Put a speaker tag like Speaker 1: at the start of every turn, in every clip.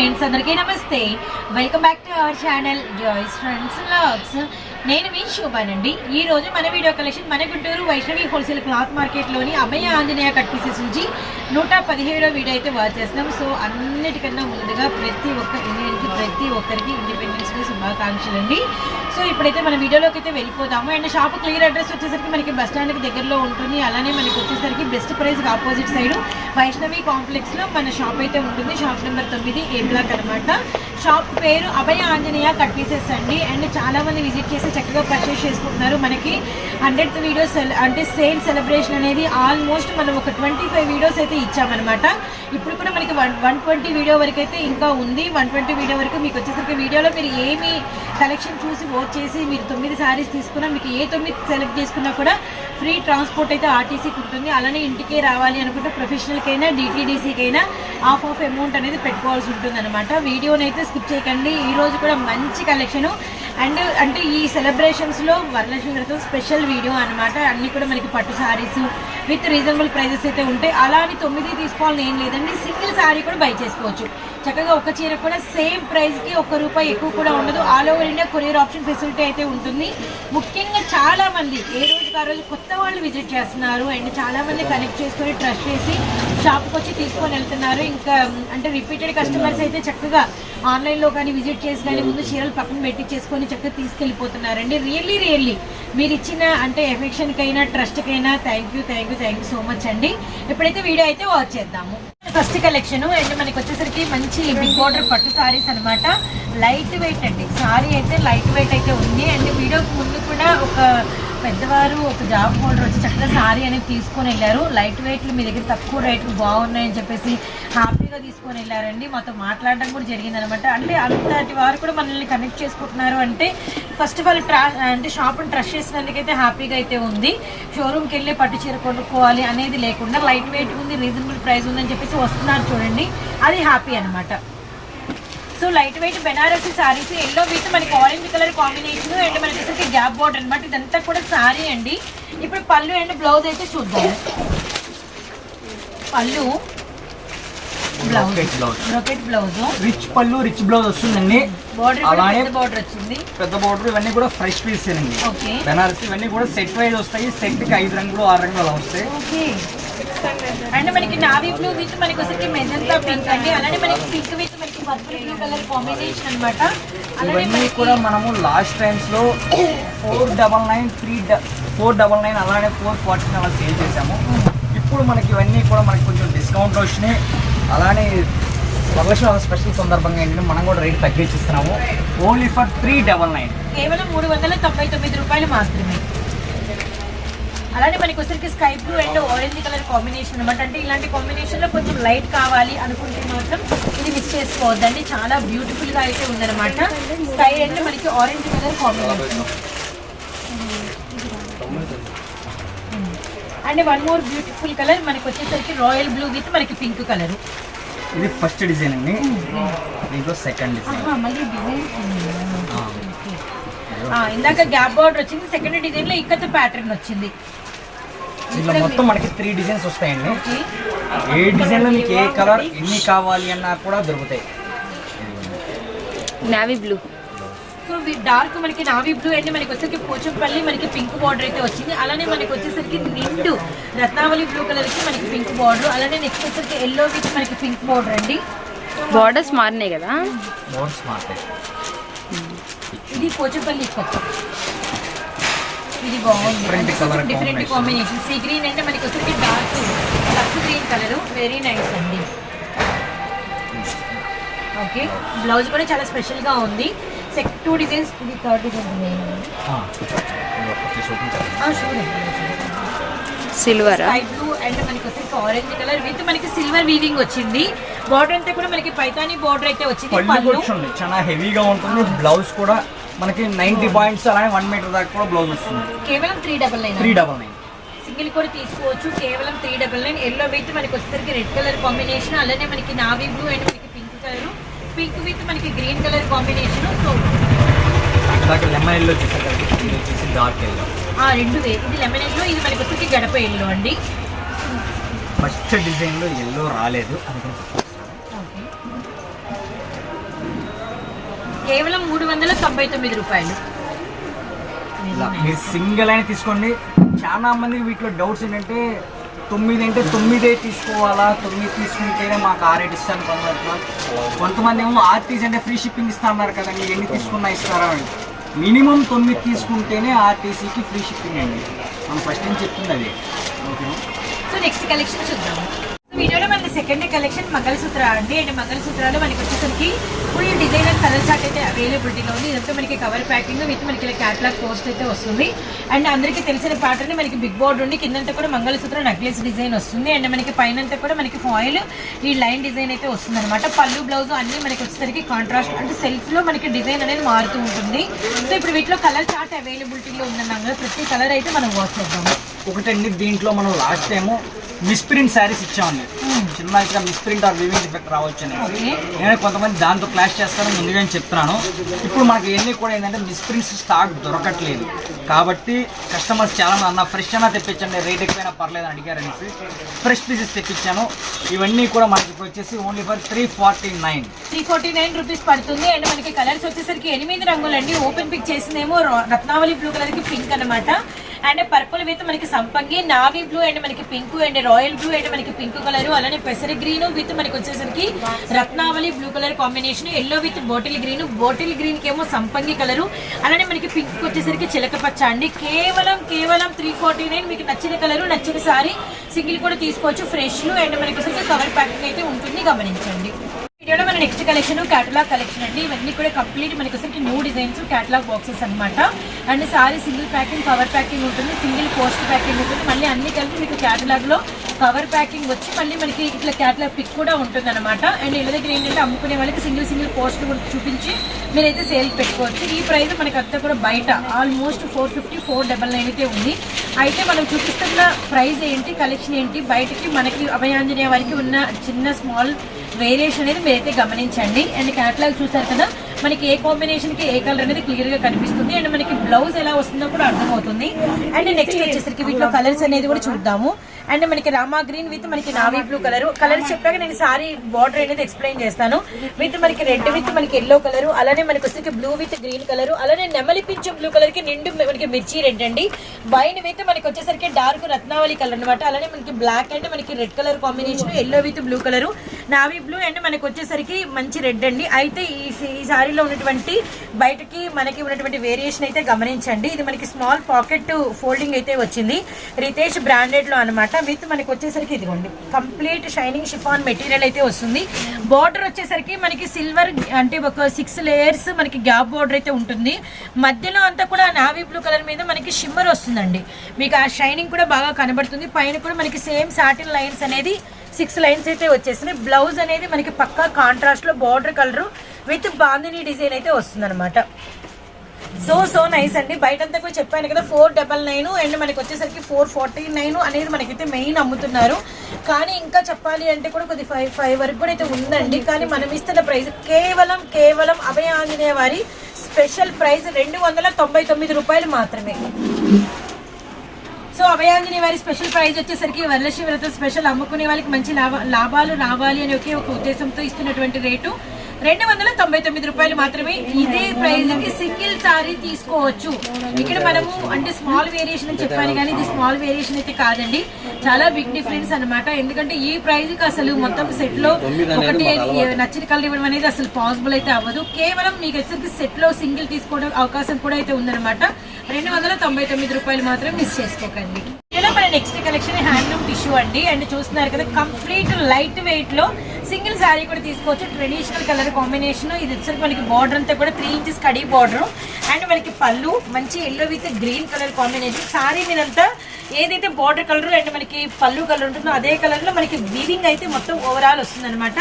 Speaker 1: Friends అందరికీ నమస్తే. Welcome back to our channel Joyce friends vlogs నేను మీ శోభానండి. ఈ రోజు మన వీడియో కలెక్షన్ మన గుంటూరు వైష్ణవి హోల్సేల్ క్లాత్ మార్కెట్లోని అభయ ఆంజనేయ కట్ సూచి నూట పదిహేడో వీడియో అయితే వాచ్ చేస్తున్నాం. సో అన్నిటికన్నా ముందుగా ప్రతి ఒక్క ఇండియన్కి ప్రతి ఒక్కరికి ఇండిపెండెన్స్ డే శుభాకాంక్షలు అండి సో ఇప్పుడైతే మన వీడియోలోకి అయితే వెళ్ళిపోదాము. అండ్ షాప్ క్లియర్ అడ్రస్ వచ్చేసరికి మనకి బస్ స్టాండ్కి దగ్గరలో ఉంటుంది. అలానే మనకి వచ్చేసరికి best price opposite side Vaishnavi కాంప్లెక్స్లో మన షాప్ అయితే ఉంటుంది. షాప్ నెంబర్ తొమ్మిది ఏ బ్లాక్ అనమాట షాప్ పేరు అభయ ఆంజనేయ కట్ పీసెస్ అండి. అండ్ చాలా మంది విజిట్ చేసి చక్కగా పర్చేస్ చేసుకుంటున్నారు. మనకి హండ్రెడ్ వీడియోస్ అంటే సేల్ సెలబ్రేషన్ అనేది ఆల్మోస్ట్ మనం ఒక ట్వంటీ ఫైవ్ వీడియోస్ అయితే ఇచ్చామన్నమాట. ఇప్పుడు కూడా మనకి వన్ వన్ ట్వంటీ వీడియో వరకు అయితే ఇంకా ఉంది. వన్ ట్వంటీ వీడియో వరకు మీకు వచ్చేసరికి వీడియోలో మీరు ఏమి కలెక్షన్ చూసి ఓట్ చేసి మీరు తొమ్మిది శారీస్ తీసుకున్నా మీకు ఏ తొమ్మిది సెలెక్ట్ చేసుకున్నా కూడా ఫ్రీ ట్రాన్స్పోర్ట్ అయితే ఆర్టీసీకి ఉంటుంది. అలానే ఇంటికే రావాలి అనుకుంటే ప్రొఫెషనల్కైనా డిటీడీసీకైనా హాఫ్ ఆఫ్ అమౌంట్ అనేది పెట్టుకోవాల్సి ఉంటుంది అనమాట వీడియోని అయితే స్కిప్ చేయకండి. ఈరోజు కూడా మంచి కలెక్షను అండ్ అంటే ఈ సెలబ్రేషన్స్లో వరలక్ష్మి వ్రతం స్పెషల్ వీడియో అనమాట అన్నీ కూడా మనకి పట్టు శారీస్ విత్ రీజనబుల్ ప్రైజెస్ అయితే ఉంటాయి. అలా అని తొమ్మిది తీసుకోవాలని ఏం లేదండి. సింగిల్ శారీ కూడా బై చేసుకోవచ్చు. చక్కగా ఒక చీర కూడా సేమ్ ప్రైస్కి ఒక్క రూపాయి ఎక్కువ కూడా ఉండదు. All over India courier option facility అయితే ఉంటుంది. ముఖ్యంగా చాలామంది ఏ రోజుకి ఆ రోజు కొత్త వాళ్ళు విజిట్ చేస్తున్నారు అండ్ చాలా మంది కనెక్ట్ చేసుకొని ట్రస్ట్ చేసి షాప్కి వచ్చి తీసుకొని వెళ్తున్నారు. ఇంకా అంటే రిపీటెడ్ కస్టమర్స్ అయితే చక్కగా ఆన్లైన్లో కానీ విజిట్ చేసి కానీ ముందు చీరలు పక్కన పెట్టి చేసుకొని చక్కగా తీసుకెళ్ళిపోతున్నారండి. రియల్లీ రియల్లీ మీరు ఇచ్చిన అంటే ఎఫెక్షన్కైనా ట్రస్ట్కైనా thank you thank you thank you so much అండి. ఇప్పుడైతే వీడియో అయితే వాచ్ చేద్దాము. ఫస్ట్ కలెక్షన్ అండ్ మనకి వచ్చేసరికి మంచి బిగ్ బార్డర్ పట్టు సారీస్ అన్నమాట. లైట్ వెయిట్ అండి. సారీ అయితే లైట్ వెయిట్ అయితే ఉంది. అండ్ వీడియోకి ముందు కూడా ఒక పెద్దవారు ఒక జాబ్ హోల్డర్ వచ్చి చక్కగా సారీ అనేది తీసుకొని వెళ్ళారు. లైట్ వెయిట్లు మీ దగ్గర తక్కువ రేట్లు బాగున్నాయని చెప్పేసి హ్యాపీగా తీసుకొని వెళ్ళారండి. మాతో మాట్లాడడం కూడా జరిగింది అనమాట అంటే అంతటి వారు కూడా మనల్ని కనెక్ట్ చేసుకుంటున్నారు అంటే ఫస్ట్ ఆఫ్ ఆల్ ట్రా అంటే షాప్ని ట్రస్ట్ చేసినందుకైతే హ్యాపీగా అయితే ఉంది. షోరూమ్కి వెళ్ళి పట్టు చీర కొనుక్కోవాలి అనేది లేకుండా లైట్ వెయిట్ ఉంది రీజనబుల్ ప్రైస్ ఉందని చెప్పేసి వస్తున్నారు చూడండి. అది హ్యాపీ అనమాట so light weight Banarasi saris yellow with మనకి ఆరెంజ్ కలర్ కాంబినేషన్ అండ్ మనకి వచ్చేసరికి గ్యాప్ బోర్డర్ అనమాట ఇదంతా కూడా సారీ అండి. ఇప్పుడు పళ్ళు అండ్ బ్లౌజ్ అయితే చూద్దాం. పళ్ళు బ్లౌజ్ బ్లౌజ్
Speaker 2: రిచ్ పళ్ళు రిచ్ బ్లౌజ్ వస్తుందండి. అలానే
Speaker 1: బోర్డర్ వచ్చింది.
Speaker 2: పెద్ద బోర్డర్ ఇవన్నీ కూడా ఫ్రెష్ పీస్ అండి బెనారస్ ఇవన్నీ కూడా సెట్ వైజ్ వస్తాయి. సెట్కి ఐదు రంగులు ఆరు రంగులు అలా వస్తాయి.
Speaker 1: ఓకే అండ్ మనకి నావీ బ్లూ విత్ మనకి వచ్చేసరికి మెజంతా పింక్ అండి. అలానే మనకి పింక్ విత్ మనకి పర్పుల్ బ్లూ కలర్ కాంబినేషన్ అన్నమాట. అలానే
Speaker 2: ఇవన్నీ కూడా మనము లాస్ట్ టైమ్స్లో four double nine three four double nine అలానే ఫోర్ ఫార్టీ అలా సేల్ చేసాము ఇప్పుడు మనకి ఇవన్నీ కూడా మనకి కొంచెం డిస్కౌంట్ వచ్చినాయి. అలానే వరలక్ష్మి స్పెషల్ సందర్భంగా ఏంటంటే మనం కూడా rate తగ్గించిస్తున్నాము. Only for three double nine
Speaker 1: కేవలం మూడు వందల తొంభై తొమ్మిది రూపాయలు మాత్రమే. అలానే మనకి వచ్చరికి sky blue and orange colour combination అనమాట అంటే ఇలాంటి కాంబినేషన్లో కొంచెం లైట్ కావాలి అనుకుంటే మాత్రం ఇది మిస్ చేసుకోవద్దండి. చాలా బ్యూటిఫుల్గా అయితే ఉందన్నమాట. స్కై అండ్ మనకి orange colour combination and one more beautiful colour మనకి వచ్చేసరికి రాయల్ బ్లూ విత్ మనకి పింక్ కలర్.
Speaker 2: ఇది ఫస్ట్ డిజైన్ అండి. దీంట్లో సెకండ్ డిజైన్
Speaker 1: మళ్ళీ డిజైన్ ఇందాక గ్యాప్ బార్డర్ వచ్చింది. సెకండ్ డిజైన్లో ఇక్కత ప్యాటర్న్ వచ్చింది.
Speaker 2: దీంట్లో మొత్తం మనకి త్రీ డిజైన్స్ వస్తాయండి. ఏ డిజైన్లో మీకు ఏ కలర్ ఎన్ని కావాలి అన్నా కూడా దొరుకుతాయి.
Speaker 3: నావీ బ్లూ
Speaker 1: సో డార్క్ మనకి నావీ బ్లూ అండ్ మనకి వచ్చేసరికి పోచంపల్లి మనకి పింక్ బార్డర్ అయితే వచ్చింది. అలానే మనకి వచ్చేసరికి నిండు రత్నావళి బ్లూ కలర్కి మనకి పింక్ బార్డర్ అలానే నెక్స్ట్ వచ్చేసరికి ఎల్లో విత్ మనకి పింక్ బార్డర్ అండి.
Speaker 3: బార్డర్స్ మారినాయి కదా.
Speaker 2: మోర్ స్మార్ట్
Speaker 1: ఇది పోచంపల్లి కొత్త ఇది బాగుంది. డిఫరెంట్. కాంబినేషన్ సీ గ్రీన్ అంటే మనకి వచ్చేసరికి dark lux green colour very nice అండి. ఓకే బ్లౌజ్ కూడా చాలా స్పెషల్గా ఉంది. సెక్ టూ డిజైన్స్ ఇది థర్డ్ డిజైన్
Speaker 3: సిల్వరా
Speaker 1: బ్లూ అండ్ మనకి వచ్చేసి ఆరెంజ్ కలర్ విత్ మనకి సిల్వర్ వీవింగ్ వచ్చింది. బార్డర్ అంతా కూడా మనకి పైతాని బార్డర్ అయితే వచ్చింది
Speaker 2: చాలా హెవీగా ఉంటుంది. బ్లౌజ్ కూడా మనకి నైన్టీ పాయింట్స్ అలానే వన్ మీటర్ దాకా కూడా బ్లౌజ్ వస్తుంది
Speaker 1: కేవలం three double nine
Speaker 2: three double nine
Speaker 1: single కూడా తీసుకోవచ్చు కేవలం three double nine yellow with మనకి వచ్చేసరికి రెడ్ కలర్ కాంబినేషన్ అలానే మనకి నావీ బ్లూ అండ్ మనకి పింక్ కలర్ పింక్ విత్ మనకి green colour combination so
Speaker 2: lemon yellow వచ్చేసి డార్క్ ఎల్లో
Speaker 1: ఆ రెండు వే ఇది లెమన్ ఎల్లో ఇది మనకి వచ్చేసరికి గడప ఎల్లో అండి.
Speaker 2: ఫస్ట్ డిజైన్లో ఎల్లో రాలేదు. అందుకని
Speaker 1: కేవలం మూడు వందల తొంభై తొమ్మిది రూపాయలు.
Speaker 2: మీరు సింగిల్ అయినా తీసుకోండి. చాలా మందికి వీటిలో డౌట్స్ ఏంటంటే తొమ్మిది అంటే తొమ్మిదే తీసుకోవాలా? తొమ్మిది తీసుకుంటేనే మాకు ఆ రేట్ ఇస్తాను కొంతమంది కొంతమంది ఏమో ఆర్టీసీ అంటే ఫ్రీ షిప్పింగ్ ఇస్తా అన్నారు కదా మీరు ఎన్ని తీసుకున్నా ఇస్తారా అని. మినిమం తొమ్మిది తీసుకుంటేనే ఆర్టీసీకి ఫ్రీ షిప్పింగ్ అండి. మనం ఫస్ట్ నుంచి చెప్తుంది అది? ఓకే
Speaker 1: సో నెక్స్ట్ కలెక్షన్ చూద్దాము. సో వీడియోలో సెకండ్ కలెక్షన్ మంగళసూత్ర అండి. అండ్ మంగళసూత్రాలు మనకి వచ్చేసరికి full design and colour chart అయితే అవైలబిలిటీలో ఉంది. ఇదంతా మనకి కవర్ ప్యాకింగ్ విత్ మనకి ఇలా క్యాట్లాగ్ పోస్ట్ అయితే వస్తుంది. అండ్ అందరికీ తెలిసిన ప్యాటర్న్ మనకి బిగ్ బోర్డ్ ఉండి కిందంతా కూడా మంగళసూత్ర నెక్లెస్ డిజైన్ వస్తుంది. అండ్ మనకి పైన కూడా మనకి ఫాయిల్ ఈ లైన్ డిజైన్ అయితే వస్తుంది అనమాట పళ్ళు బ్లౌజ్ అన్ని మనకి వచ్చేసరికి కాంట్రాస్ట్ అంటే సెల్ఫ్లో మనకి డిజైన్ అనేది మారుతూ ఉంటుంది. సో ఇప్పుడు వీటిలో కలర్ చార్ట్ అవైలబిలిటీలో ఉందన్నాం కదా ప్రతి కలర్ అయితే మనం వాచ్ చేద్దాము.
Speaker 2: ఒకటండి దీంట్లో మనం లాస్ట్ టైము మిస్ప్రింట్ శారీస్ ఇచ్చామండి. చిన్నగా మిస్ప్రింట్ ఆర్ వివింగ్ ఎఫెక్ట్ రావచ్చు
Speaker 1: Okay.
Speaker 2: నేను కొంతమంది దాంతో క్లాష్ చేస్తారని ముందుగా చెప్తున్నాను. ఇప్పుడు మనకి ఎన్ని కూడా ఏంటంటే మిస్ప్రింట్స్ స్టాక్ దొరకట్లేదు. కాబట్టి కస్టమర్స్ చాలా మంది అన్న ఫ్రెష్ అయినా తెప్పించండి రేట్ ఎక్కువైనా పర్లేదు అని అడిగారనేసి ఫ్రెష్ పీసెస్ తెప్పించాను. ఇవన్నీ కూడా మనకి ఇప్పుడు వచ్చేసి only for three forty nine
Speaker 1: three forty nine rupees పడుతుంది. అండ్ మనకి కలర్స్ వచ్చేసరికి ఎనిమిది రంగులండి. ఓపెన్ పిక్ చేసిందేమో రత్నావళి బ్లూ కలర్కి పింక్ అన్నమాట. అండ్ పర్పుల్ విత్ మనకి సంపంగి నావీ బ్లూ అండ్ మనకి pink and royal blue and మనకి పింక్ కలర్ అలానే పెసరి గ్రీన్ విత్ మనకి వచ్చేసరికి రత్నావళి blue colour combination yellow with bottle green bottle గ్రీన్కి ఏమో సంపంగి కలరు అలానే మనకి పింక్ వచ్చేసరికి చిలక పచ్చ అండి. కేవలం కేవలం త్రీ ఫార్టీ నైన్ మీకు నచ్చిన కలరు నచ్చిన సారీ సింగిల్ కూడా తీసుకోవచ్చు. ఫ్రెష్ అండ్ మనకి కవర్ ప్యాకింగ్ అయితే ఉంటుంది గమనించండి. ఇక్కడ మన నెక్స్ట్ కలెక్షన్ క్యాటలాగ్ కలెక్షన్ అండి. ఇవన్నీ కూడా కంప్లీట్ మనకి వచ్చేసరికి న్యూ డిజైన్స్ క్యాటలాగ్ బాక్సెస్ అనమాట and sari single packing cover packing ఉంటుంది. సింగిల్ పోస్ట్ ప్యాకింగ్ ఉంటుంది. మళ్ళీ అన్ని కలిపి మీకు క్యాటలాగ్లో కవర్ ప్యాకింగ్ వచ్చి మళ్ళీ మనకి ఇట్లా క్యాటలాగ్ పిక్ కూడా ఉంటుంది అనమాట అండ్ ఇళ్ళ దగ్గర ఏంటంటే అమ్ముకునే వాళ్ళకి సింగిల్ సింగిల్ పోస్ట్ కూడా చూపించి మీరైతే సేల్ పెట్టుకోవచ్చు. ఈ ప్రైస్ మనకి అంతా కూడా బయట almost four fifty four double nine అయితే ఉంది. అయితే మనం చూపిస్తున్న ప్రైస్ ఏంటి కలెక్షన్ ఏంటి? బయటకి మనకి అభయాంజనేయ వారికి ఉన్న చిన్న స్మాల్ వేరియేషన్ అనేది మీరైతే గమనించండి. అండ్ క్యాటలాగ్ చూసారు కదా మనకి ఏ కాంబినేషన్కి ఏ కలర్ అనేది క్లియర్గా కనిపిస్తుంది. అండ్ మనకి బ్లౌజ్ ఎలా వస్తుందో కూడా అర్థమవుతుంది. అండ్ నెక్స్ట్ వచ్చేసరికి వీటిలో కలర్స్ అనేది కూడా చూద్దాము. అండ్ మనకి రామా గ్రీన్ విత్ మనకి నావీ బ్లూ కలర్. కలర్ చెప్పాక నేను సారీ బార్డర్ అనేది ఎక్స్ప్లెయిన్ చేస్తాను. విత్ మనకి రెడ్ విత్ మనకి ఎల్లో కలర్ అలానే మనకి వస్తే బ్లూ విత్ గ్రీన్ కలర్ అలానే నెమలి పింఛం బ్లూ కలర్కి నిండు మనకి మిర్చి రెడ్ అండి. వైన్ విత్ మనకి వచ్చేసరికి డార్క్ రత్నావళి కలర్ అన్నమాట. అలానే మనకి బ్లాక్ అండ్ మనకి red colour combination yellow with blue colour navy blue and మనకి వచ్చేసరికి మంచి రెడ్ అండి. అయితే ఈ ఈ సారీలో ఉన్నటువంటి బయటకి మనకి ఉన్నటువంటి వేరియేషన్ అయితే గమనించండి. ఇది మనకి స్మాల్ పాకెట్ ఫోల్డింగ్ అయితే వచ్చింది. రితేష్ బ్రాండెడ్లో అనమాట విత్ మనకి వచ్చేసరికి ఇదిగోండి. కంప్లీట్ షైనింగ్ షిఫాన్ మెటీరియల్ అయితే వస్తుంది. బార్డర్ వచ్చేసరికి మనకి సిల్వర్ అంటే ఒక సిక్స్ లేయర్స్ మనకి గ్యాప్ బార్డర్ అయితే ఉంటుంది. మధ్యలో అంతా కూడా నావీ బ్లూ కలర్ మీద మనకి షిమ్మర్ వస్తుందండి. మీకు ఆ షైనింగ్ కూడా బాగా కనబడుతుంది. పైన కూడా మనకి సేమ్ సాటిన్ లైన్స్ అనేది సిక్స్ లైన్స్ అయితే వచ్చేసినాయి బ్లౌజ్ అనేది మనకి పక్కా కాంట్రాస్ట్లో border colour with bandhani design అయితే వస్తుంది సో సో నైస్ అండి. బయటంతా కూడా చెప్పాను కదా ఫోర్ డబల్ నైన్ అండ్ మనకి వచ్చేసరికి ఫోర్ ఫార్టీ నైన్ అనేది మనకైతే మెయిన్ అమ్ముతున్నారు. కానీ ఇంకా చెప్పాలి అంటే కూడా కొద్ది ఫైవ్ ఫైవ్ వరకు కూడా అయితే ఉందండి. కానీ మనం ఇస్తున్న ప్రైస్ కేవలం కేవలం అభయ ఆంజనేయ వారి స్పెషల్ ప్రైస్ రెండు వందల తొంభై తొమ్మిది రూపాయలు మాత్రమే. సో అభయాంజనేయ వారి స్పెషల్ ప్రైజ్ వచ్చేసరికి వరలక్ష్మి వ్రతం స్పెషల్ అమ్ముకునే వాళ్ళకి మంచి లాభ లాభాలు రావాలి అని ఒకే ఒక ఉద్దేశంతో ఇస్తున్నటువంటి రేటు. రెండు వందల తొంభై తొమ్మిది రూపాయలు మాత్రమే ఇదే ప్రైస్కి సింగిల్ సారీ తీసుకోవచ్చు. ఇక్కడ మనము అంటే స్మాల్ వేరియేషన్ అని చెప్పాను కానీ ఇది స్మాల్ వేరియేషన్ అయితే కాదండి. చాలా బిగ్ డిఫరెన్స్ అన్నమాట. ఎందుకంటే ఈ ప్రైస్కి అసలు మొత్తం సెట్లో ఒకటి నచ్చిన కలర్ ఇవ్వడం అనేది అసలు పాసిబుల్ అయితే అవ్వదు. కేవలం మీకు వచ్చేసరికి సెట్లో సింగిల్ తీసుకోవడం అవకాశం కూడా అయితే ఉందన్నమాట. రెండు వందల తొంభై తొమ్మిది రూపాయలు మాత్రం మిస్ చేసుకోకండి. ఇలా మన నెక్స్ట్ కలెక్షన్ హ్యాండ్లూమ్ టిష్యూ అండి. అండ్ చూస్తున్నారు కదా కంప్లీట్ లైట్ వెయిట్లో సింగిల్ శారీ కూడా తీసుకోవచ్చు. ట్రెడిషనల్ కలర్ కాంబినేషన్ ఇది వచ్చేసరికి మనకి బార్డర్ అంతా కూడా త్రీ ఇంచెస్ కడీ బార్డర్ అండ్ మనకి పళ్ళు మంచి yellow with green colour combination sari మీదంతా ఏదైతే బార్డర్ కలర్ అండ్ మనకి పళ్ళు కలర్ ఉంటుందో అదే కలర్లో మనకి వీవింగ్ అయితే మొత్తం ఓవరాల్ వస్తుంది అనమాట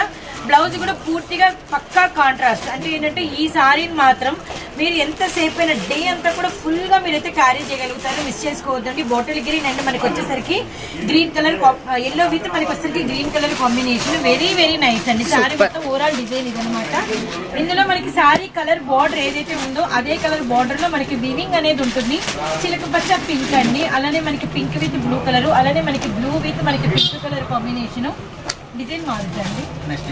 Speaker 1: బ్లౌజ్ కూడా పూర్తిగా పక్కా కాంట్రాస్ట్ అంటే ఏంటంటే ఈ సారీని మాత్రం మీరు ఎంతసేపు అయిన డే అంతా కూడా ఫుల్గా మీరైతే క్యారీ చేయగలుగుతారు మిస్ చేసుకోవద్దండి. బాటిల్ గ్రీన్ అండ్ మనకి వచ్చేసరికి గ్రీన్ కలర్ ఎల్లో విత్ మనకి వచ్చేసరికి green colour combination very very nice అండి. సారీ మొత్తం ఓవరాల్ డిజైన్ ఇదనమాట ఇందులో మనకి సారీ కలర్ బార్డర్ ఏదైతే ఉందో అదే కలర్ బార్డర్లో మనకి వీవింగ్ అనేది ఉంటుంది. చిలక పచ్చ పింక్ అండి. అలానే మనకి పింక్ విత్ బ్లూ కలర్ అలానే మనకి బ్లూ విత్ మనకి పింక్ కలర్ కాంబినేషన్ డిజైన్ మారుతుంది
Speaker 2: next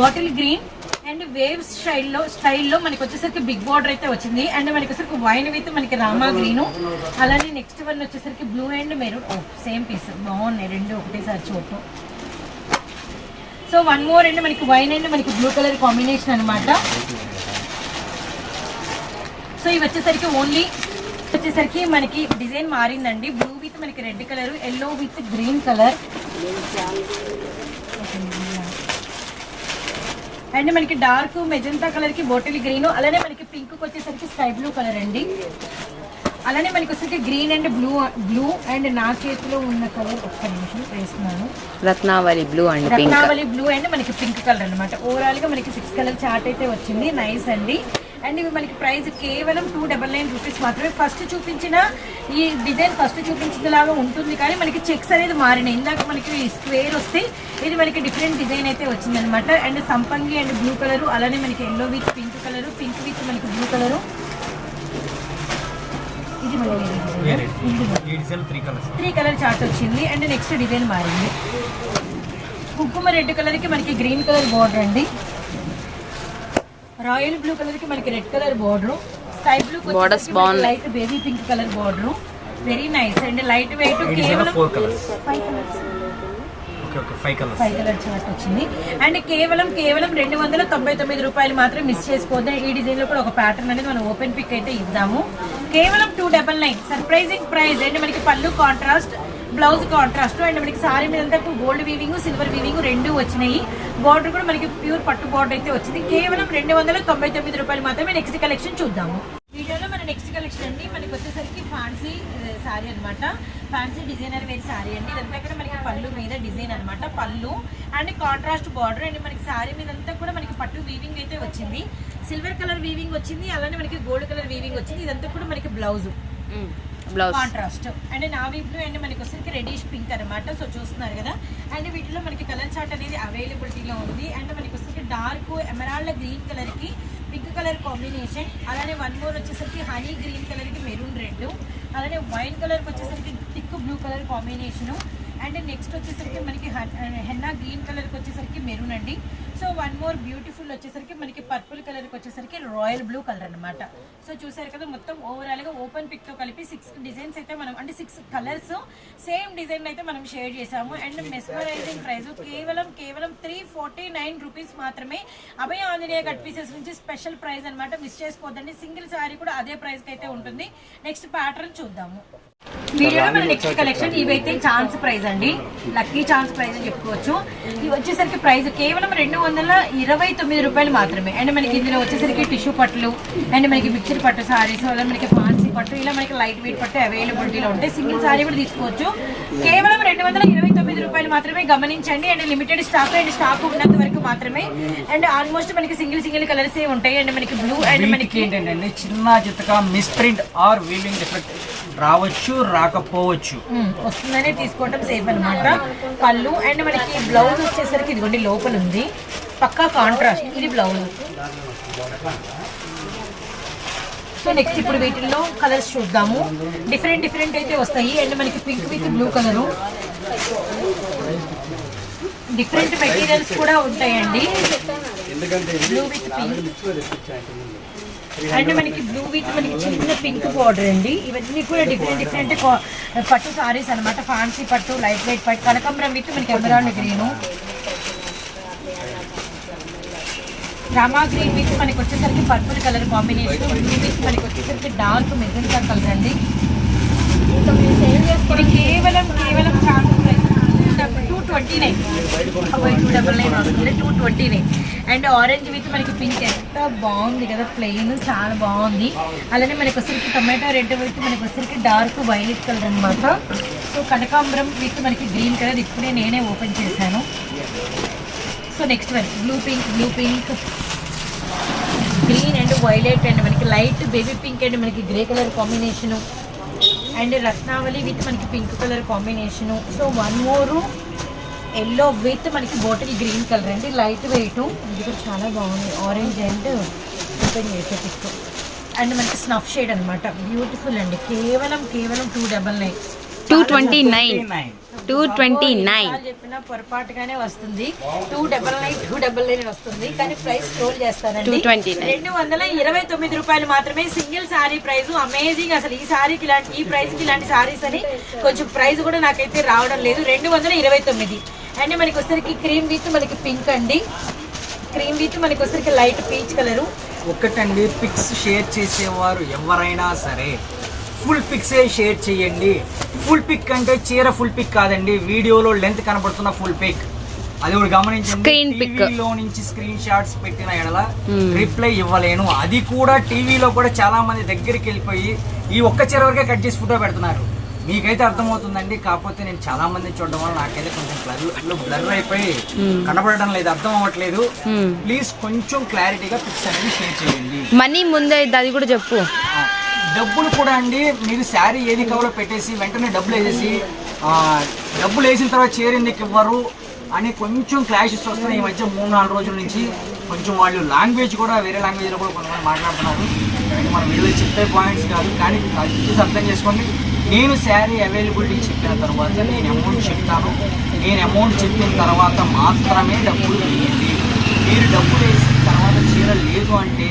Speaker 1: bottle green and wave స్టైల్లో స్టైల్లో మనకి వచ్చేసరికి బిగ్ బార్డర్ అయితే వచ్చింది. అండ్ మనకి వచ్చేసరికి వైన్ విత్ మనకి రామా గ్రీన్ అలానే నెక్స్ట్ వన్ వచ్చేసరికి blue and maroon same piece బాగున్నాయి. రెండు ఒకటేసారి చోటు సో వన్ మోర్ అండ్ మనకి వైన్ అండ్ మనకి బ్లూ కలర్ కాంబినేషన్ అన్నమాట. సో ఇవి వచ్చేసరికి ఓన్లీ వచ్చేసరికి మనకి డిజైన్ మారిందండి. బ్లూ విత్ మనకి red colour yellow with green colour and మనకి డార్క్ మెజంతా కలర్కి బాటిల్ గ్రీన్ అలానే మనకి పింక్ వచ్చేసరికి స్కై బ్లూ కలర్ అండి. అలానే మనకి వచ్చేసరికి green and blue blue and నా చేతిలో ఉన్న కలర్ ఒక్క నిమిషం వేస్తున్నాను.
Speaker 3: రత్నావళి బ్లూ అండ్
Speaker 1: రత్నావళి బ్లూ అండ్ మనకి పింక్ కలర్ అనమాట ఓవరాల్గా మనకి సిక్స్ కలర్ చార్ట్ అయితే వచ్చింది. నైస్ అండి. అండ్ ఇవి మనకి ప్రైస్ కేవలం టూ డబల్ నైన్ రూపీస్ మాత్రమే. ఫస్ట్ చూపించిన ఈ డిజైన్ ఫస్ట్ చూపించిన లాగా ఉంటుంది కానీ మనకి చెక్స్ అనేది మారినాయి. ఇందాక మనకి స్క్వేర్ వస్తే ఇది మనకి డిఫరెంట్ డిజైన్ అయితే వచ్చింది అనమాట అండ్ సంపంగి అండ్ బ్లూ కలర్ అలానే మనకి yellow with pink colour pink with మనకి blue colour
Speaker 2: three
Speaker 1: colour chart వచ్చింది. అండ్ నెక్స్ట్ డిజైన్ మారింది. కుంకుమ రెడ్ కలర్కి మనకి గ్రీన్ కలర్ బార్డర్ అండి. రాయల్ బ్లూ కలర్కి మనకి red colour border sky blue
Speaker 3: బాగున్నాయి.
Speaker 1: Light baby pink colour border very nice and light weight కేవలం five colours
Speaker 2: five
Speaker 1: colour chart వచ్చింది. అండ్ కేవలం కేవలం రెండు వందల తొంభై తొమ్మిది రూపాయలు మాత్రం మిస్ చేసుకోవద్దు. ఈ డిజైన్లో కూడా ఒక ప్యాటర్న్ అనేది మనం ఓపెన్ పిక్ అయితే ఇద్దాము. కేవలం two double nine surprising price and మనకి పళ్ళు కాంట్రాస్ట్ బ్లౌజ్ కాంట్రాస్ట్ అండ్ మనకి సారీ మీద అంతా గోల్డ్ వీవింగ్ సిల్వర్ వీవింగ్ రెండు వచ్చినాయి. బార్డర్ కూడా మనకి ప్యూర్ పట్టు బార్డర్ అయితే వచ్చింది. కేవలం రెండు వందల తొంభై తొమ్మిది రూపాయలు మాత్రమే నెక్స్ట్ కలెక్షన్ చూద్దాము. నెక్స్ట్ కలెక్షన్ అండి. మనకి వచ్చేసరికి ఫ్యాన్సీ శారీ అన్నమాట. ఫ్యాన్సీ డిజైనర్ వేర్ శారీ అండి. ఇదంతా కూడా మనకి పళ్ళు మీద డిజైన్ అన్నమాట. పళ్ళు అండ్ కాంట్రాస్ట్ బార్డర్ అండ్. మనకి శారీ మీద అంతా కూడా మనకి పట్టు వీవింగ్ అయితే వచ్చింది. సిల్వర్ కలర్ వీవింగ్ వచ్చింది. అలానే మనకి గోల్డ్ కలర్ వీవింగ్ వచ్చింది. ఇదంతా కూడా మనకి blouse
Speaker 3: blouse
Speaker 1: contrast and navy blue and మనకి వచ్చేసరికి రెడిష్ పింక్ అనమాట సో చూస్తున్నారు కదా. అండ్ వీటిలో మనకి కలర్ చార్ట్ అనేది అవైలబిలిటీలో ఉంది. అండ్ మనకి వచ్చేసరికి డార్క్ ఎమరాల్డ్ గ్రీన్ కలర్కి పింక్ కలర్ కాంబినేషన్ అలానే వన్ మోర్ వచ్చేసరికి హనీ గ్రీన్ కలర్కి మెరూన్ రెడ్ అలానే వైన్ కలర్కి వచ్చేసరికి thick blue colour combination. And next వచ్చేసరికి మనకి హెన్నా గ్రీన్ కలర్కి వచ్చేసరికి మెరూన్ అండి. సో వన్ మోర్ బ్యూటిఫుల్ వచ్చేసరికి మనకి పర్పుల్ కలర్కి వచ్చేసరికి రాయల్ బ్లూ కలర్ అనమాట సో చూసారు కదా మొత్తం ఓవరాల్గా ఓపెన్ పిక్తో కలిపి సిక్స్ డిజైన్స్ అయితే మనం అంటే సిక్స్ కలర్స్ సేమ్ డిజైన్ అయితే మనం షేర్ చేసాము. అండ్ మెస్మరైజింగ్ ప్రైస్ కేవలం కేవలం త్రీ ఫార్టీ నైన్ రూపీస్ మాత్రమే అభయ ఆంజనేయ కట్ పీసెస్ నుంచి స్పెషల్ ప్రైస్ అన్నమాట. మిస్ చేసుకోవద్దండి. సింగిల్ సారీ కూడా అదే ప్రైస్కి అయితే ఉంటుంది. నెక్స్ట్ ప్యాటర్న్ చూద్దాము. వీడియోలో మన నెక్స్ట్ కలెక్షన్ ఇవైతే ఛాన్స్ ప్రైస్ అండి. లక్కీ ఛాన్స్ ప్రైస్ అని చెప్పుకోవచ్చు. ఇవి వచ్చేసరికి ప్రైస్ కేవలం రెండు వందల ఇరవై తొమ్మిది రూపాయలు మాత్రమే. అండ్ మనకి ఇందులో వచ్చేసరికి టిష్యూ పట్లు అండ్ మనకి మిక్చర్ పట్టు సారీస్ అలా మనకి ఫాన్సీ పట్టు ఇలా మనకి లైట్ వెయిట్ పట్టు అవైలబిలిటీలో ఉంటాయి సింగిల్ సారీ కూడా తీసుకోవచ్చు. కేవలం రెండు వందల ఇరవై తొమ్మిది రూపాయలు మాత్రమే గమనించండి. And limited stock and stock ఉన్నంత వరకు మాత్రమే. అండ్ ఆల్మోస్ట్ మనకి సింగిల్ సింగిల్ కలర్స్ ఉంటాయి. అండ్ మనకి బ్లూ అండ్ మనకి
Speaker 2: ఏంటంటే చిన్న చిత్తగా miss print or weaving defect రావచ్చు రాకపోవచ్చు.
Speaker 1: వస్తుందనే తీసుకోవటం సేఫ్ అన్నమాట. పళ్ళు అండ్ మనకి బ్లౌజ్ వచ్చేసరికి ఇదిగోండి లోపల ఉంది. పక్కా కాంట్రాస్ట్ ఇది బ్లౌజ్ సో నెక్స్ట్ ఇప్పుడు వీటిల్లో కలర్స్ చూద్దాము. డిఫరెంట్ డిఫరెంట్ అయితే వస్తాయి. అండ్ మనకి pink with blue colour different materials కూడా ఉంటాయండి. బ్లూ విత్ పింక్ అండ్ మనకి బ్లూ విత్ మనకి చిన్న పింక్ బార్డర్ అండి. ఇవన్నీ కూడా డిఫరెంట్ డిఫరెంట్ పట్టు సారీస్ అన్నమాట. ఫ్యాన్సీ పట్టు లైట్ వెయిట్ పట్టు కనకంబరం విత్ మనకి emerald green Rama green with మనకి వచ్చేసరికి purple colour combination blue with మనకి వచ్చేసరికి డార్క్ మెజెంటా కలర్ అండి. ఇది కేవలం కేవలం fancy twenty nine two double nine వస్తుంది. Two twenty nine and orange with మనకి పింక్ ఎంత బాగుంది కదా ప్లెయిన్ చాలా బాగుంది. అలానే మనకి వచ్చరికి టొమాటో రెడ్ విత్ మనకి వచ్చరికి డార్క్ వైలెట్ కలర్ అనమాట సో కనకాంబరం విత్ మనకి గ్రీన్ కలర్ ఇప్పుడే నేనే ఓపెన్ చేశాను. So next one blue pink blue pink green and violet and మనకి లైట్ బేబీ పింక్ అండ్ మనకి గ్రే కలర్ కాంబినేషను అండ్ రత్నావళి విత్ మనకి pink colour combination so one more yellow with మనకి bottle green colour అండి. Light weight ఇది కూడా చాలా బాగుంది. ఆరెంజ్ అండ్ ఓపెన్ చేసే పిక్ అండ్ మనకి స్నఫ్ షేడ్ అనమాట బ్యూటిఫుల్ అండి. కేవలం కేవలం two double nine
Speaker 3: two twenty nine two twenty nine
Speaker 1: చెప్పినా పొరపాటుగానే వస్తుంది. Two double nine two double nine వస్తుంది. కానీ ప్రైస్ స్క్రోల్ చేస్తానండి.
Speaker 3: 229.
Speaker 1: రెండు వందల ఇరవై తొమ్మిది రూపాయలు మాత్రమే సింగిల్ సారీ ప్రైస్ అమేజింగ్ అసలు ఈ సారీకి ఇలాంటి ఈ ప్రైస్కి ఇలాంటి సారీస్ అని కొంచెం ప్రైస్ కూడా నాకైతే రావడం లేదు. రెండు వందల ఇరవై తొమ్మిది. అండ్ మనకి వచ్చరికి క్రీమ్ విత్ మనకి పింక్ అండి. క్రీమ్ విత్ మనకి వచ్చరికి లైట్ పీచ్ కలరు.
Speaker 2: ఒకటండి పిక్స్ షేర్ చేసేవారు ఎవరైనా సరే ఫుల్ పిక్సే షేర్ చేయండి. ఫుల్ పిక్ అంటే చీర ఫుల్ పిక్ కాదండి వీడియోలో లెంత్ కనబడుతున్న ఫుల్ పిక్. అది కూడా గమనించండి. టీవీలో నుంచి స్క్రీన్ షాట్స్ పెట్టిన ఎడల. రిప్లై ఇవ్వలేను. అది కూడా టీవీలో కూడా చాలా మంది దగ్గరికి వెళ్ళిపోయి ఈ ఒక్క చీర వరకే కట్ చేసి ఫోటో పెడుతున్నారు. మీకైతే అర్థమవుతుందండి. కాకపోతే నేను చాలా మంది చూడడం వల్ల నాకైతే కొంచెం బ్లర్ బ్లర్ అయిపోయి. కనబడడం లేదు అర్థం అవ్వట్లేదు. ప్లీజ్ కొంచెం క్లారిటీగా పిక్స్ అనేది షేర్ చేయండి.
Speaker 3: మనీ ముందే అది కూడా చెప్పు.
Speaker 2: డబ్బులు కూడా అండి మీరు శారీ ఏది కవర్లో పెట్టేసి వెంటనే డబ్బులు వేసేసి డబ్బులు వేసిన తర్వాత చీర ఎందుకు ఇవ్వరు అని కొంచెం క్లాషెస్ వస్తున్నాయి ఈ మధ్య మూడు నాలుగు రోజుల నుంచి. కొంచెం వాళ్ళు లాంగ్వేజ్ కూడా వేరే లాంగ్వేజ్లో కూడా కొంతమంది మాట్లాడుతున్నారు. మనం వీళ్ళు చెప్పే పాయింట్స్ కాదు. కానీ అర్థం చేసుకోండి. నేను శారీ అవైలబిలిటీ చెప్పిన తర్వాత నేను అమౌంట్ చెప్తాను. నేను అమౌంట్ చెప్పిన తర్వాత మాత్రమే డబ్బులు వేయండి. మీరు డబ్బులు వేసిన తర్వాత చీర లేదు అంటే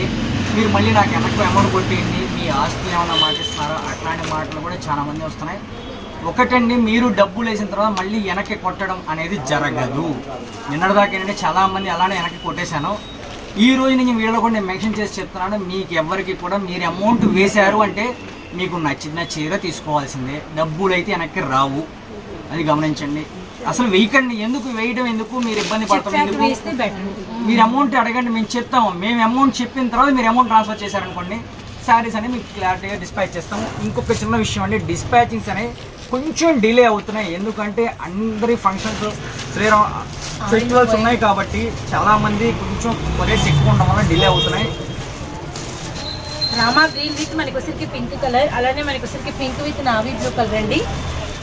Speaker 2: మీరు మళ్ళీ నాకు వెనక్కి అమౌంట్ కొట్టేయండి. మీ ఆస్తి ఏమైనా మాటిస్తున్నారా? అట్లాంటి మాటలు కూడా చాలా మంది వస్తున్నాయి. ఒకటండి మీరు డబ్బులు వేసిన తర్వాత మళ్ళీ వెనక్కి కొట్టడం అనేది జరగదు. నిన్నటిదాకా ఏంటంటే చాలామంది అలానే వెనక్కి కొట్టేశాను. ఈ రోజు నుంచి వీడియోలో కూడా నేను మెన్షన్ చేసి చెప్తున్నాను. మీకు ఎవరికి కూడా మీరు అమౌంట్ వేశారు అంటే మీకు నచ్చిన చీర తీసుకోవాల్సిందే. డబ్బులు అయితే వెనక్కి రావు. అది గమనించండి. అసలు వేయకండి ఎందుకు? వేయడం ఎందుకు? మీరు ఇబ్బంది పడతాం. ఎందుకు? మీరు అమౌంట్ అడగండి. మేము చెప్తాము. మేము అమౌంట్ చెప్పిన తర్వాత మీరు అమౌంట్ ట్రాన్స్ఫర్ చేశారనుకోండి శారీస్ అనేవి మీకు క్లారిటీగా డిస్పాచ్ చేస్తాము ఇంకొక చిన్న విషయం అండి. డిస్పాచింగ్స్ అనేవి కొంచెం డిలే అవుతున్నాయి. ఎందుకంటే అందరి ఫంక్షన్స్ శ్రీరామ్ ఫెస్టివల్స్ ఉన్నాయి కాబట్టి చాలా మంది కొంచెం కొరేస్ ఎక్కువ ఉండడం వల్ల డిలే అవుతున్నాయి.
Speaker 1: రామా గ్రీన్ విత్ మనకి వచ్చరికి పింక్ కలర్ అలానే మనకి వచ్చరికి pink with navy blue colour అండి.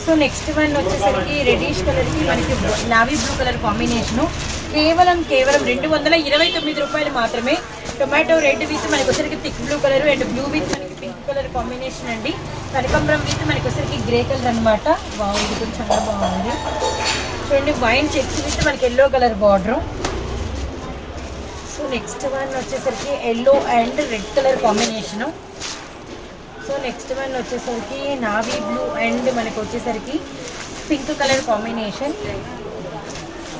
Speaker 1: సో నెక్స్ట్ వన్ వచ్చేసరికి రెడిష్ కలర్కి మనకి నావీ బ్లూ కలర్ కాంబినేషన్ కేవలం కేవలం రెండు వందల ఇరవై తొమ్మిది రూపాయలు మాత్రమే. టొమాటో రెడ్ విత్ మనకి వచ్చరికి thick blue colour and blue with మనకి పింక్ కలర్ కాంబినేషన్ అండి. కనకంబరం విత్ మనకి వచ్చరికి గ్రే కలర్ అనమాట బాగుంది కొంచెం చాలా బాగుంది. చూడండి వైన్ చెక్స్ విత్ మనకి yellow colour border so next one వచ్చేసరికి yellow and red colour combination so next one వచ్చేసరికి నావీ బ్లూ అండ్ మనకి వచ్చేసరికి pink colour combination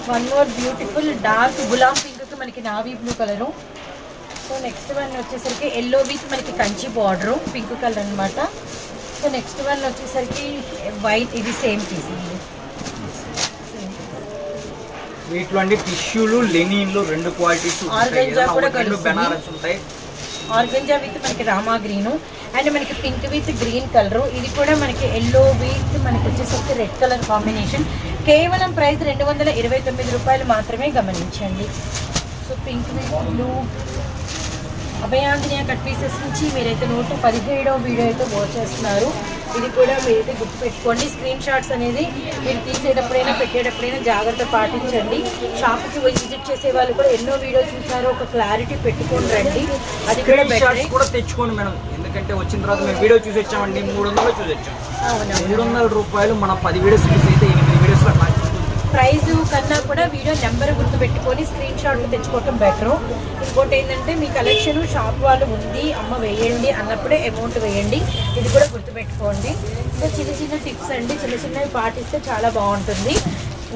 Speaker 1: one more beautiful dark gulab పింక్కి మనకి navy blue colour so next one వచ్చేసరికి yellow with మనకి Kanchi border pink colour అన్నమాట. So next one వచ్చేసరికి white ఇది సేమ్ పీస్
Speaker 2: వీటిలో అండి టిష్యూలు లెనిన్లు రెండు క్వాలిటీస్ రెండు. బెనారస్ ఉంటాయి.
Speaker 1: ఆర్గంజా విత్ మనకి రామా గ్రీన్. అండ్ మనకి పింక్ విత్ గ్రీన్ కలర్. ఇది కూడా మనకి ఎల్లో విత్ మనకి వచ్చేసరికి రెడ్ కలర్ కాంబినేషన్ కేవలం ప్రైస్ రెండు వందల ఇరవై తొమ్మిది రూపాయలు మాత్రమే గమనించండి. So pink with blue Abhayanjaneya cut pieces నుంచి మీరైతే నూట పదిహేడవ వీడియో అయితే వాచ్ చేస్తున్నారు. ఇది కూడా మీరైతే గుర్తుపెట్టుకోండి. స్క్రీన్ షాట్స్ అనేది మీరు తీసేటప్పుడైనా పెట్టేటప్పుడైనా జాగ్రత్త పాటించండి. షాప్కి విజిట్ చేసే వాళ్ళు కూడా ఎన్నో వీడియో చూసారో ఒక క్లారిటీ పెట్టుకొని రండి. అది కూడా బెటర్
Speaker 2: కూడా తెచ్చుకోండి మేడం. ఎందుకంటే వచ్చిన తర్వాత మేము వీడియో చూసి వచ్చామండి మూడు వందలు చూసి వచ్చాం మూడు వందల రూపాయలు మన పది వీడియోస్ చూసి అయితే
Speaker 1: ప్రైజ్ కన్నా కూడా వీడియో నెంబర్ గుర్తుపెట్టుకొని స్క్రీన్ షాట్లు తెచ్చుకోవటం బెటర్ ఇంకోటి ఏంటంటే మీ కలెక్షన్ షాప్ వాళ్ళు ఉంది అమ్మ వేయండి అన్నప్పుడే అమౌంట్ వేయండి. ఇది కూడా గుర్తుపెట్టుకోండి. ఇంకా చిన్న చిన్న టిప్స్ అండి చిన్న చిన్నవి పాటిస్తే చాలా బాగుంటుంది.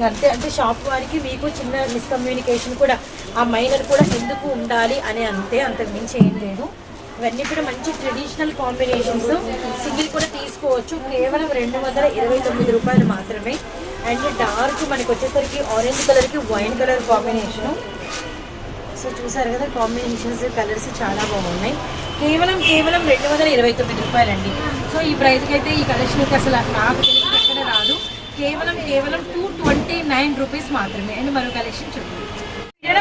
Speaker 1: అంతే అంటే షాప్ వారికి మీకు చిన్న మిస్కమ్యూనికేషన్ కూడా ఆ మైనర్ కూడా ఎందుకు ఉండాలి అని అంతే అంతకు మించి ఏం లేదు. ఇవన్నీ కూడా మంచి ట్రెడిషనల్ కాంబినేషన్స్ సింగిల్ కూడా తీసుకోవచ్చు కేవలం రెండు వందల ఇరవై తొమ్మిది రూపాయలు మాత్రమే. అండ్ డార్క్ మనకి వచ్చేసరికి ఆరెంజ్ కలర్కి వైన్ కలర్ కాంబినేషను. సో చూసారు కదా కాంబినేషన్స్ కలర్స్ చాలా బాగున్నాయి. కేవలం కేవలం రెండు వందల ఇరవై తొమ్మిది రూపాయలండి. సో ఈ ప్రైస్కి అయితే ఈ కలెక్షన్కి అసలు నాకు తెలిసి ఎక్కడ రాదు. కేవలం కేవలం టూ ట్వంటీ నైన్ రూపీస్ మాత్రమే. అండ్ మరో కలెక్షన్ చూడండి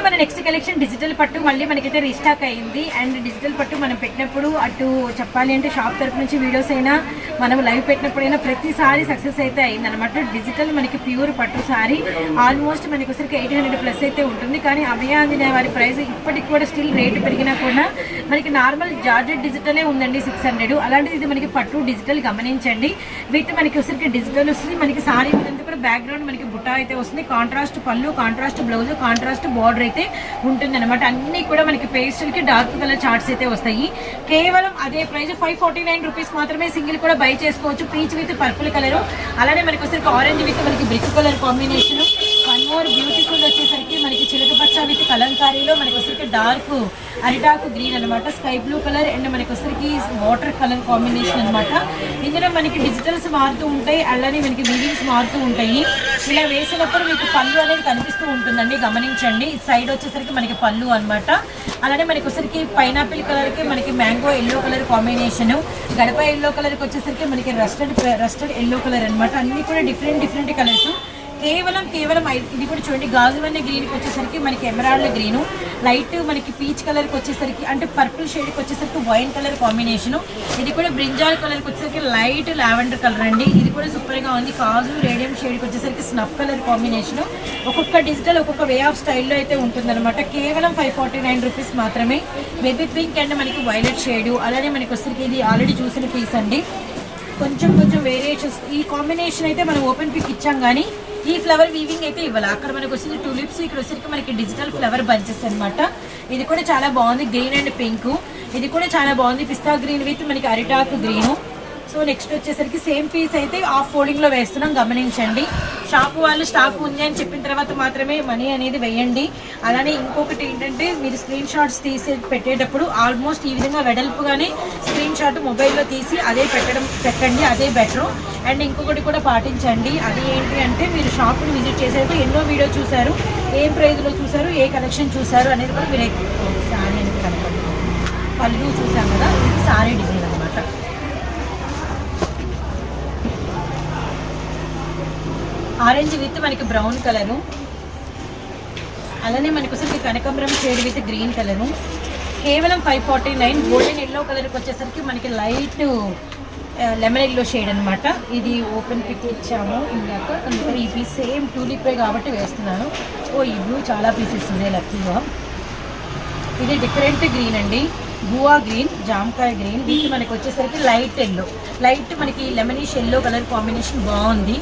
Speaker 1: మన నెక్స్ట్ కలెక్షన్ డిజిటల్ పట్టు మళ్ళీ మనకైతే రీస్టాక్ అయింది. అండ్ డిజిటల్ పట్టు మనం పెట్టినప్పుడు అటు చెప్పాలి అంటే షాప్ తరపు నుంచి వీడియోస్ అయినా మనం లైవ్ పెట్టినప్పుడైనా ప్రతిసారి సక్సెస్ అయితే అయింది అనమాట డిజిటల్ మనకి ప్యూర్ పట్టు సారీ. ఆల్మోస్ట్ మనకి ఒకసారికి ఎయిట్ హండ్రెడ్ ప్లస్ అయితే ఉంటుంది. కానీ అభయాంజనేయ వారి ప్రైస్ ఇప్పటికి కూడా స్టిల్ రేట్ పెరిగినా కూడా మనకి నార్మల్ జార్జెట్ డిజిటలే ఉందండి సిక్స్ హండ్రెడ్ అలాంటిది ఇది మనకి పట్టు డిజిటల్ గమనించండి. విత్ మనకి ఒకసారికి డిజిటల్ వస్తుంది. మనకి సారీ మీద కూడా బ్యాక్గ్రౌండ్ మనకి బుట్ట అయితే వస్తుంది. కాంట్రాస్ట్ పళ్ళు కాంట్రాస్ట్ బ్లౌజ్ కాంట్రాస్ట్ బోర్డర్ అయితే ఉంటుంది అన్నమాట అన్ని కూడా మనకి పేస్టల్కి డార్క్ కలర్ చార్ట్స్ అయితే వస్తాయి. కేవలం అదే price five forty nine rupees మాత్రమే సింగిల్ కూడా బై చేసుకోవచ్చు. పీచ్ విత్ పర్పుల్ కలర్ అలానే మనకి వచ్చేసరికి ఆరెంజ్ విత్ మనకి brick colour combination one more beautiful వచ్చేసరికి మనకి చిలక పచ్చ విత్ కలంకారీలో మనకి వచ్చేసరికి డార్క్ అరిటాకు గ్రీన్ అనమాట స్కై బ్లూ కలర్ అండ్ మనకి వచ్చేసరికి వాటర్ కలర్ కాంబినేషన్ అనమాట ఇందులో మనకి డిజిటల్స్ మారుతూ ఉంటాయి. అలానే మనకి వీవింగ్స్ మారుతూ ఉంటాయి. ఇలా వేసినప్పుడు మీకు పళ్ళు అనేది కనిపిస్తూ ఉంటుందండి. గమనించండి. సైడ్ వచ్చేసరికి మనకి పళ్ళు అన్నమాట. అలానే మనకి వచ్చేసరికి పైనాపిల్ కలర్కి మనకి మ్యాంగో ఎల్లో కలర్ కాంబినేషన్. గడప ఎల్లో కలర్కి వచ్చేసరికి మనకి రస్టెడ్ రస్టెడ్ ఎల్లో కలర్ అన్నమాట. అన్ని కూడా డిఫరెంట్ డిఫరెంట్ కలర్స్. కేవలం కేవలం ఐ- ఇది కూడా చూడండి గాజువన్న గ్రీన్కి వచ్చేసరికి మనకి ఎమరాల్డ్ గ్రీను లైట్ మనకి పీచ్ కలర్కి వచ్చేసరికి అంటే పర్పుల్ షేడ్కి వచ్చేసరికి వైన్ కలర్ కాంబినేషను ఇది కూడా బ్రింజాల్ కలర్కి వచ్చేసరికి లైట్ లావెండర్ కలర్ అండి. ఇది కూడా సూపర్గా ఉంది. కాజు రేడియం షేడ్కి వచ్చేసరికి స్నఫ్ కలర్ కాంబినేషను ఒక్కొక్క డిజిటల్ ఒక్కొక్క వే ఆఫ్ స్టైల్లో అయితే ఉంటుందన్నమాట. కేవలం ఫైవ్ ఫార్టీ నైన్ రూపీస్ మాత్రమే. బేబీ పింక్ అండ్ మనకి వైలెట్ షేడు అలానే మనకి వచ్చేసరికి ఇది ఆల్రెడీ చూసిన పీస్ అండి. కొంచెం కొంచెం వేరియేషన్స్ ఈ కాంబినేషన్ అయితే మనం ఓపెన్ పిక్ ఇచ్చాం కానీ ఈ ఫ్లవర్ వీవింగ్ అయితే ఇవ్వాలి? అక్కడ మనకు వచ్చింది టూలిప్స్ ఇక్కడ వచ్చేసరికి మనకి డిజిటల్ ఫ్లవర్ బంచెస్ అనమాట ఇది కూడా చాలా బాగుంది గ్రీన్ అండ్ పింక్ ఇది కూడా చాలా బాగుంది పిస్తా గ్రీన్ విత్ మనకి అరిటాకు గ్రీను సో నెక్స్ట్ వచ్చేసరికి సేమ్ పీస్ అయితే ఆఫ్ ఫోల్డింగ్లో వేస్తున్నాం గమనించండి. షాప్ వాళ్ళు స్టాక్ ఉంది అని చెప్పిన తర్వాత మాత్రమే మనీ అనేది వేయండి. అలానే ఇంకొకటి ఏంటంటే మీరు స్క్రీన్ షాట్స్ తీసి పెట్టేటప్పుడు ఆల్మోస్ట్ ఈ విధంగా వెడల్పుగానే స్క్రీన్ షాట్ మొబైల్లో తీసి అదే పెట్టడం పెట్టండి అదే బెటర్. అండ్ ఇంకొకటి కూడా పాటించండి. అది ఏంటి అంటే మీరు షాప్ని విజిట్ చేసేటప్పుడు ఎన్నో వీడియో చూశారు ఏం ప్రైజ్లో చూశారు ఏ కలెక్షన్ చూసారు అనేది కూడా మీరు సారీ అనేది కనపడుతుంది. పళ్ళు చూసాం కదా ఇది సారీ డిజైన్ అనమాట ఆరెంజ్ విత్ మనకి బ్రౌన్ కలరు. అలానే మనకు వచ్చేసరికి కనకాంబరం షేడ్ విత్ గ్రీన్ కలరు. కేవలం five forty nine golden yellow కలర్కి వచ్చేసరికి మనకి లైట్ లెమన్ ఎల్లో షేడ్ అనమాట ఇది ఓపెన్ పిక్ ఇచ్చాము ఇందాక. అందుకని ఈ పీస్ సేమ్ టూలిపే కాబట్టి వేస్తున్నాను. ఓ ఈ బ్లూ చాలా పీసెస్ ఉన్నాయి లక్కీగా. ఇది డిఫరెంట్ గ్రీన్ అండి. గువా గ్రీన్ జామకాయ గ్రీన్ దీనికి మనకి వచ్చేసరికి లైట్ ఎల్లో లైట్ మనకి లెమనిష్ ఎల్లో కలర్ కాంబినేషన్ బాగుంది.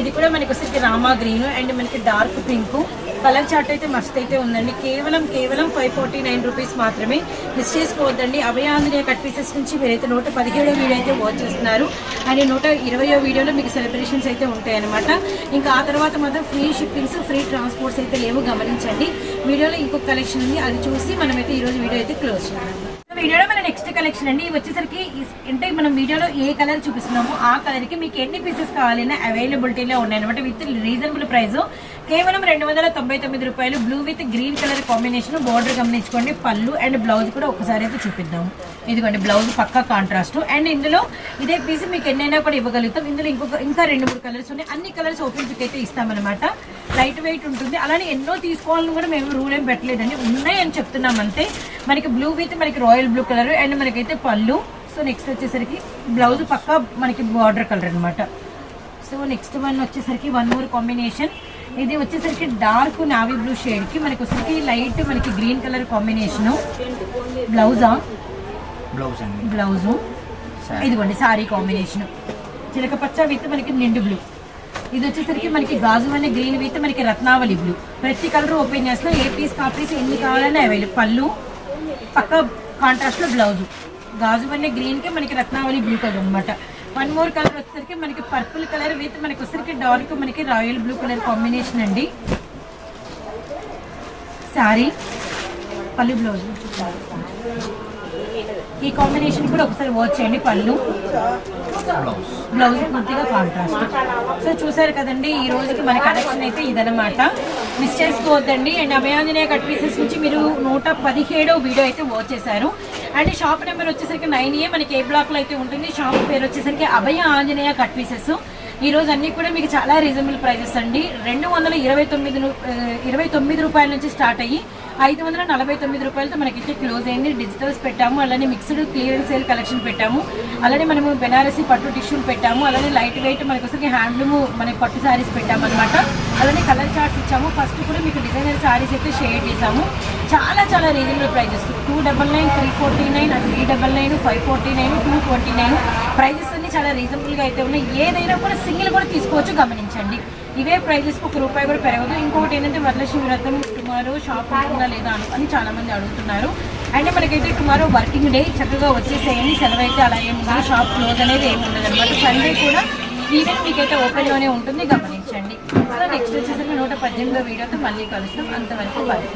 Speaker 1: ఇది కూడా మనకి వచ్చేసి రామా గ్రీన్ అండ్ మనకి డార్క్ పింక్. కలర్ చార్ట్ అయితే మస్త్ అయితే ఉందండి. కేవలం కేవలం ఫైవ్ ఫార్టీ నైన్ రూపీస్ మాత్రమే. మిస్ చేసుకోవద్దండి. అభయాంజనేయ కట్ పీసెస్ నుంచి మీరైతే నూట పదిహేడో వీడియో అయితే వాచ్ చేస్తున్నారు. అండ్ నూట ఇరవయో వీడియోలో మీకు సెలబ్రేషన్స్ అయితే ఉంటాయన్నమాట. ఇంకా ఆ తర్వాత మాత్రం ఫ్రీ షిప్పింగ్స్ ఫ్రీ ట్రాన్స్పోర్ట్స్ అయితే లేవు గమనించండి. వీడియోలో ఇంకొక కలెక్షన్ ఉంది. అది చూసి మనమైతే ఈరోజు వీడియో అయితే క్లోజ్ చేయాలి వీడియోలో మన నెక్స్ట్ కలెక్షన్ అండి. వచ్చేసరికి అంటే మనం వీడియోలో ఏ కలర్ చూపిస్తున్నామో ఆ కలర్కి మీకు ఎన్ని పీసెస్ కావాలన్నా అవైలబిలిటీలో ఉన్నాయి అనమాట విత్ రీజనబుల్ ప్రైస్ కేవలం రెండు వందల తొంభై తొమ్మిది రూపాయలు blue with green colour combination border గమనించుకోండి. పళ్ళు అండ్ బ్లౌజ్ కూడా ఒకసారి అయితే చూపిద్దాం. ఇదిగోండి బ్లౌజ్ పక్కా కాంట్రాస్ట్ అండ్ ఇందులో ఇదే పీస్ మీకు ఎన్నైనా కూడా ఇవ్వగలుగుతాం. ఇందులో ఇంకొక ఇంకా రెండు మూడు కలర్స్ ఉన్నాయి. అన్ని కలర్స్ ఓపెన్ పిక్ అయితే ఇస్తామన్నమాట. లైట్ వెయిట్ ఉంటుంది. అలానే ఎన్నో తీసుకోవాలని కూడా మేము రూల్ ఏం పెట్టలేదండి. ఉన్నాయి అని చెప్తున్నాం అంతే మనకి బ్లూ విత్ మనకి రాయల్ బ్లూ కలర్ అండ్ మనకైతే పళ్ళు. సో నెక్స్ట్ వచ్చేసరికి బ్లౌజ్ పక్కా మనకి బార్డర్ కలర్ అన్నమాట. సో నెక్స్ట్ వన్ వచ్చేసరికి వన్ మోర్ కాంబినేషన్ ఇది వచ్చేసరికి డార్క్ నావీ బ్లూ షేడ్కి మనకి వచ్చేసరికి లైట్ మనకి గ్రీన్ కలర్ కాంబినేషన్ బ్లౌజా
Speaker 2: బ్లౌజ్
Speaker 1: బ్లౌజు. ఇదిగోండి సారీ కాంబినేషన్ చిలక పచ్చ విత్ మనకి నిండు బ్లూ ఇది వచ్చేసరికి మనకి గాజు అనే గ్రీన్ విత్ మనకి రత్నావళి బ్లూ ప్రతి కలర్ ఓపెన్ చేస్తున్నా ఏ పీస్ కాపీస్ ఎన్ని కావాలన్నా అవైలబుల్ పళ్ళు పక్క కాంట్రాస్ట్లో బ్లౌజ్ గాజు అనే గ్రీన్కి మనకి రత్నావళి బ్లూ కలర్ అనమాట వన్ మోర్ కలర్ వచ్చేసరికి మనకి పర్పుల్ కలర్ విత్ మనకి వచ్చేసరికి డార్క్ మనకి రాయల్ బ్లూ కలర్ కాంబినేషన్ అండి. సారీ పళ్ళు బ్లౌజ్ ఈ కాంబినేషన్ కూడా ఒకసారి వాచ్ చేయండి పళ్ళు.
Speaker 2: బ్లౌజ్.
Speaker 1: బ్లౌజ్ పూర్తిగా కాంట్రాస్ట్. సో చూసారు కదండి ఈ రోజుకి మన కలెక్షన్ అయితే ఇదనమాట మిస్ చేసుకోవద్దండి. అండ్ అభయాంజనేయ కట్ పీసెస్ నుంచి మీరు నూట పదిహేడో వీడియో అయితే వాచ్ చేశారు. అండ్ షాప్ నెంబర్ వచ్చేసరికి నైన్ ఏ మనకి ఏ బ్లాక్లో అయితే ఉంటుంది షాప్ పేరు వచ్చేసరికి అభయ ఆంజనేయ కట్ పీసెస్. ఈ రోజు అన్ని కూడా మీకు చాలా రీజనబుల్ ప్రైజెస్ అండి. రెండు వందల ఇరవై తొమ్మిది ఇరవై తొమ్మిది రూపాయల నుంచి స్టార్ట్ అయ్యి ఐదు వందల నలభై తొమ్మిది రూపాయలతో మనకైతే క్లోజ్ అయింది. డిజిటల్స్ పెట్టాము అలానే మిక్స్డ్ క్లియరెన్స్ సేల్ కలెక్షన్ పెట్టాము. అలానే మనము బెనారసీ పట్టు టిష్యూలు పెట్టాము. అలానే లైట్ వెయిట్ మనకి వచ్చేసరికి హ్యాండ్లూమ్ మన పట్టు శారీస్ పెట్టాము అనమాట అలానే కలర్ చార్ట్స్ ఇచ్చాము. ఫస్ట్ కూడా మీకు డిజైనర్ శారీస్ అయితే షేర్ చేసాము చాలా చాలా reasonable prices. Two double nine three forty nine three double nine five forty nine two twenty nine. Prices అన్ని చాలా రీజనబుల్గా అయితే ఉన్నాయి. ఏదైనా కూడా సింగిల్ కూడా తీసుకోవచ్చు గమనించండి. ఇవే ప్రైజెస్కి ఒక రూపాయి కూడా పెరగదు. ఇంకొకటి ఏంటంటే వరలక్ష్మి వ్రతం టుమారో షాప్ ఉంటుందా లేదా అని చాలామంది అడుగుతున్నారు. అంటే మనకైతే టుమారో వర్కింగ్ డే చక్కగా వచ్చేసేయండి. సెలవు అయితే అలా ఏమి షాప్ క్లోజ్ అనేది ఏమి ఉండదు అనమాట. సండే కూడా ఈవెన్ మీకైతే ఓపెన్లోనే ఉంటుంది. గమనించండి. సో నెక్స్ట్ వచ్చేసరికి నూట పద్దెనిమిదో వీడియోతో మళ్ళీ కలుస్తాం. అంతవరకు బాయ్